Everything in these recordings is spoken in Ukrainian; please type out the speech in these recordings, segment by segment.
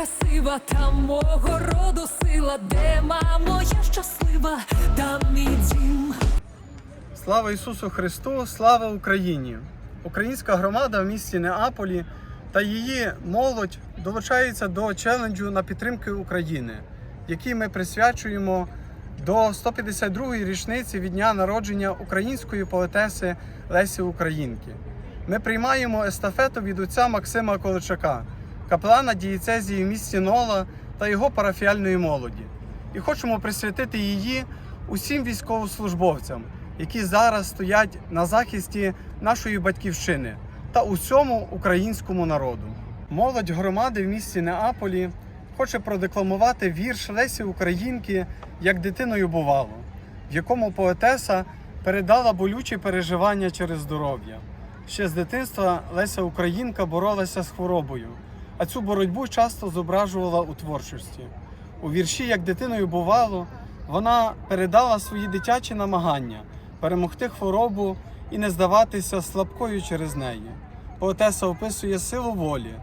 красива, там мого роду сила, де мамо, я щаслива, там мій дім. Слава Ісусу Христу! Слава Україні! Українська громада в місті Неаполі та її молодь долучаються до челенджу на підтримки України, який ми присвячуємо до 152-ї річниці від дня народження української поетеси Лесі Українки. Ми приймаємо естафету від отця Максима Количака, каплана дієцезії в місті Нола та його парафіальної молоді. І хочемо присвятити її усім військовослужбовцям, які зараз стоять на захисті нашої батьківщини та усьому українському народу. Молодь громади в місті Неаполі хоче продекламувати вірш Лесі Українки як дитиною бувало, в якому поетеса передала болючі переживання через здоров'я. Ще з дитинства Леся Українка боролася з хворобою, а цю боротьбу часто зображувала у творчості. У вірші Як дитиною бувало, вона передала свої дитячі намагання перемогти хворобу і не здаватися слабкою через неї. Поетеса описує силу волі,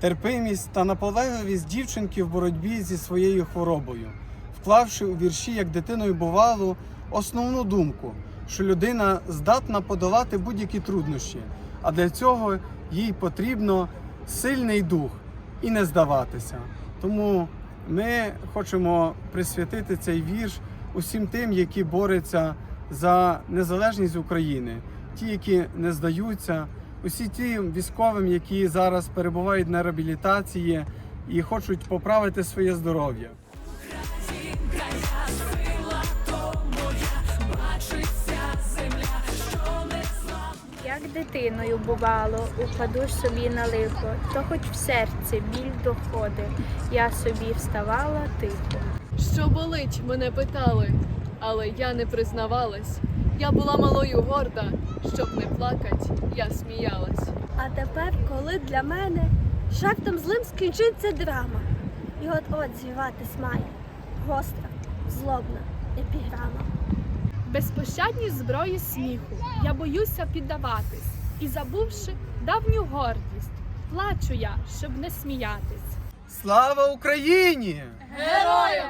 терпимість та наполегливість дівчинки в боротьбі зі своєю хворобою, вклавши у вірші, як дитиною бувало, основну думку, що людина здатна подолати будь-які труднощі, а для цього їй потрібно сильний дух і не здаватися. Тому ми хочемо присвятити цей вірш усім тим, які борються за незалежність України, ті, які не здаються, усі ті військовим, які зараз перебувають на реабілітації і хочуть поправити своє здоров'я. Дитиною бувало, упаду собі на лихо, то хоч в серці біль доходить, я собі вставала тихо. Що болить, мене питали, але я не признавалась. Я була малою горда, щоб не плакать, я сміялась. А тепер, коли для мене жартом злим скінчиться драма, і от от зірватись має гостра, злобна епіграма. Безпощадність зброї сміху. Я боюся піддаватись і, забувши давню гордість, плачу я, щоб не сміятись. Слава Україні! Героям!